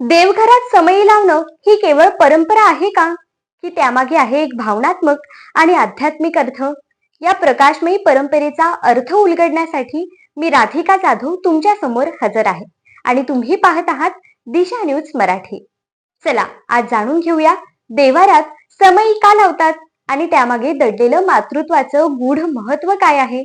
देवघरात समयी लावणं ही केवळ परंपरा आहे का? की त्यामागे आहे एक भावनात्मक आणि आध्यात्मिक अर्थ? या प्रकाशमयी परंपरेचा अर्थ उलगडण्यासाठी मी राधिका जाधव तुमच्यासमोर हजर आहे आणि तुम्ही पाहत आहात दिशा न्यूज मराठी. चला आज जाणून घेऊया देवारात समयी का लावतात आणि त्यामागे दडलेलं मातृत्वाचं गूढ महत्त्व काय आहे?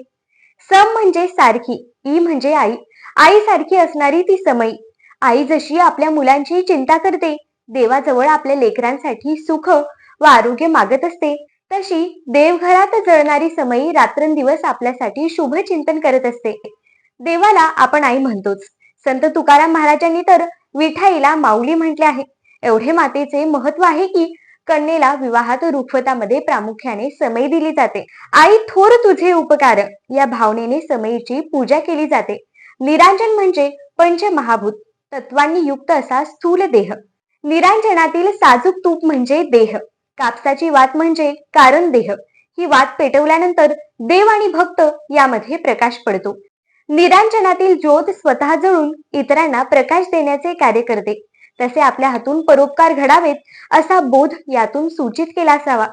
सम म्हणजे सारखी ई म्हणजे आई. आई सारखी असणारी ती समयी आई जशी आपल्या मुलांची चिंता करते देवाजवळ आपल्या लेकरांसाठी सुख व आरोग्य मागत असते तशी देवघरात जळणारी समयी रात्रंदिवस आपल्यासाठी शुभ चिंतन करत असते. देवाला आपण आई म्हणतोच. संत तुकाराम महाराजांनी तर विठाईला माऊली म्हटले आहे. एवढे मातेचे महत्त्व आहे की कन्येला विवाहात रुखवतामध्ये प्रामुख्याने समय दिली जाते. आई थोर तुझे उपकार या भावनेने समयीची पूजा केली जाते. निरांजन म्हणजे पंचमहाभूत. तत्वांनी युक्त असा स्थूल देह. निरांजनातील साजूक तूप म्हणजे देह. कापसाची वात म्हणजे कारण देह. ही वात पेटवल्यानंतर देव आणि भक्त यामध्ये प्रकाश पडतो. निरांजनातील ज्योत स्वतः जळून इतरांना प्रकाश देण्याचे कार्य करते. तसे आपल्या हातून परोपकार घडावेत असा बोध यातून सूचित केला असावा.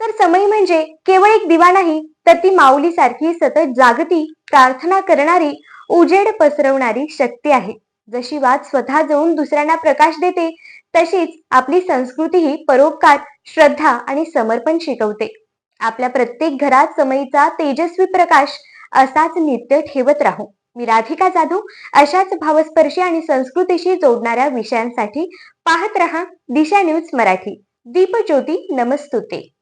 तर समय म्हणजे केवळ एक दिवा नाही तर ती माऊली सारखी सतत जागती प्रार्थना करणारी उजेड पसरवणारी शक्ती आहे. जशी वात स्वतः जाऊन दुसऱ्यांना प्रकाश देते तशीच आपली संस्कृती ही परोपकार श्रद्धा आणि समर्पण शिकवते. आपल्या प्रत्येक घरात समयीचा तेजस्वी प्रकाश असाच नित्य ठेवत राहू. मी राधिका जाधव अशाच भावस्पर्शी आणि संस्कृतीशी जोडणाऱ्या विषयांसाठी पाहत रहा दिशा न्यूज मराठी. दीपज्योती नमस्तुते.